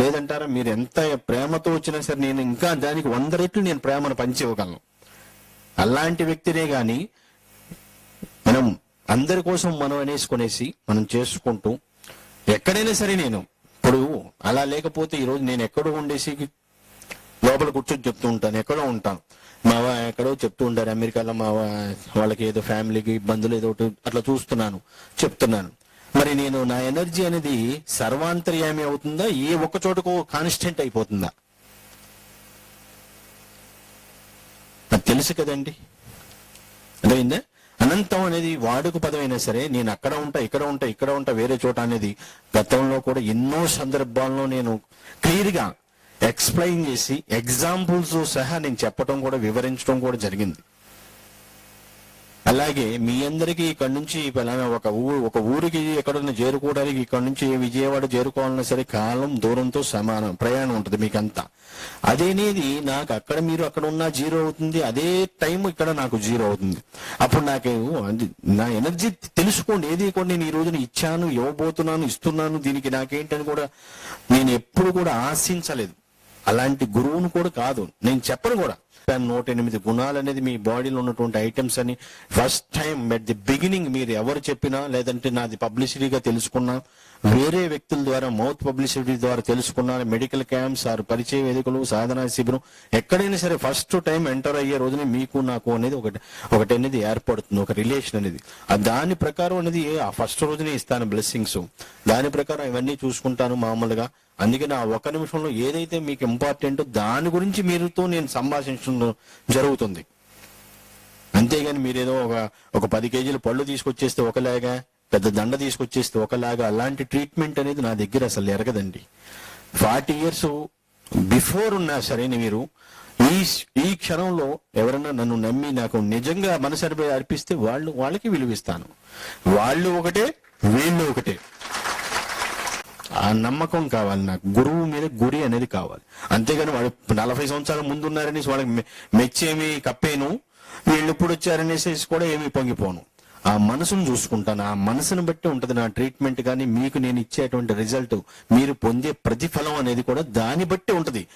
లేదంటారా? మీరు ఎంత ప్రేమతో వచ్చినా సరే నేను ఇంకా దానికి వంద రెట్లు నేను ప్రేమను పంచివ్వగలను. అలాంటి వ్యక్తినే కానీ మనం అందరి కోసం మనం అనేసుకునేసి మనం చేసుకుంటూ ఎక్కడైనా సరే నేను ఇప్పుడు అలా లేకపోతే ఈరోజు నేను ఎక్కడో ఉండేసి లోపల కూర్చొని చెప్తూ ఉంటాను. ఎక్కడో ఉంటాను. మా ఎక్కడో చెప్తూ ఉంటారు. అమెరికాలో మా వాళ్ళకి ఏదో ఫ్యామిలీకి ఇబ్బందులు ఏదో ఒకటి అట్లా చూస్తున్నాను చెప్తున్నాను. మరి నేను నా ఎనర్జీ అనేది సర్వాంతర్యామి అవుతుందా? ఏ ఒక్క చోటకు కాన్స్టెంట్ అయిపోతుందా? నాకు తెలుసు కదండి. అర్థమైందా? అనంతం అనేది వాడుక పదమైనా సరే నేను అక్కడ ఉంటా ఇక్కడ ఉంటా ఇక్కడ ఉంటా వేరే చోట అనేది గతంలో కూడా ఎన్నో సందర్భాల్లో నేను క్లియర్గా ఎక్స్ప్లెయిన్ చేసి ఎగ్జాంపుల్స్ సహా నేను చెప్పడం కూడా వివరించడం కూడా జరిగింది. అలాగే మీ అందరికీ ఇక్కడ నుంచి పలానా ఒక ఊరు ఒక ఊరికి ఎక్కడన్నా చేరుకోవడానికి ఇక్కడ నుంచి విజయవాడ చేరుకోవాలన్నా సరే కాలం దూరంతో సమానం ప్రయాణం ఉంటుంది మీకంతా. అదేనేది నాకు అక్కడ మీరు అక్కడ ఉన్న జీరో అవుతుంది అదే టైం ఇక్కడ నాకు జీరో అవుతుంది. అప్పుడు నాకు నా ఎనర్జీ తెలుసుకోండి ఏది కూడా నేను ఈ రోజున ఇచ్చాను ఇవ్వబోతున్నాను ఇస్తున్నాను దీనికి నాకేంటని కూడా నేను ఎప్పుడు కూడా ఆశించలేదు. అలాంటి గురువును కూడా కాదు నేను చెప్పను కూడా. నూట ఎనిమిది గుణాలు అనేది మీ బాడీలో ఉన్నటువంటి ఐటమ్స్ అని first time at the beginning మీరు ఎవరు చెప్పినా లేదంటే నాది పబ్లిసిటీగా తెలుసుకున్నా వేరే వ్యక్తుల ద్వారా మౌత్ పబ్లిసిటీ ద్వారా తెలుసుకున్నా మెడికల్ క్యాంప్స్ ఆర్ పరిచయ వేదికలు సాధనా శిబిరం ఎక్కడైనా సరే ఫస్ట్ టైం ఎంటర్ అయ్యే రోజునే మీకు నాకు అనేది ఒకటి ఒకటి అనేది ఏర్పడుతుంది ఒక రిలేషన్ అనేది. ఆ దాని ప్రకారం అనేది ఆ ఫస్ట్ రోజునే ఇస్తాను బ్లెస్సింగ్స్. దాని ప్రకారం ఇవన్నీ చూసుకుంటాను మామూలుగా. అందుకే నా ఒక నిమిషంలో ఏదైతే మీకు ఇంపార్టెంట్ దాని గురించి మీరుతో నేను సంభాషించడం జరుగుతుంది. అంతేగాని మీరేదో ఒక ఒక పది కేజీల పళ్ళు తీసుకొచ్చేస్తే ఒకలాగా పెద్ద దండ తీసుకొచ్చేస్తే ఒకలాగా అలాంటి ట్రీట్మెంట్ అనేది నా దగ్గర అసలు ఎరగదండి. ఫార్టీ ఇయర్స్ బిఫోర్ ఉన్నా సరే మీరు ఈ ఈ క్షణంలో ఎవరన్నా నన్ను నమ్మి నాకు నిజంగా మనసు అర్పిస్తే వాళ్ళు వాళ్ళకి విలువిస్తాను. వాళ్ళు ఒకటే వీళ్ళు ఒకటే. ఆ నమ్మకం కావాలి నాకు. గురువు మీద గురి అనేది కావాలి. అంతేగాని వాడు నలభై సంవత్సరాల ముందు ఉన్నారనేసి వాళ్ళకి మెచ్చేమి కప్పేను. వీళ్ళు ఇప్పుడు వచ్చారనేసి కూడా ఏమీ పొంగిపోను. ఆ మనసును చూసుకుంటాను. ఆ మనసును బట్టి ఉంటుంది నా ట్రీట్మెంట్ కానీ మీకు నేను ఇచ్చేటువంటి రిజల్ట్ మీరు పొందే ప్రతిఫలం అనేది కూడా దాన్ని బట్టి ఉంటుంది.